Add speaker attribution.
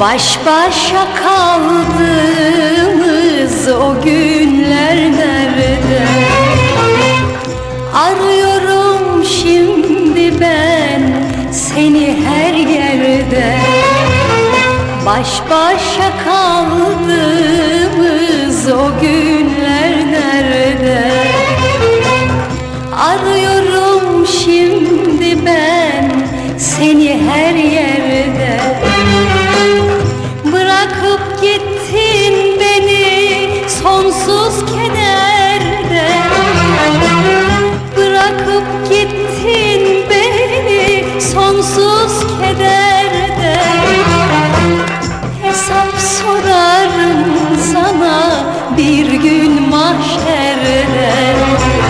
Speaker 1: Baş başa kaldığımız o günler nerede? Arıyorum şimdi ben seni her yerde Baş başa kaldığımız o günler nerede? Arıyorum şimdi ben seni her yerde shame.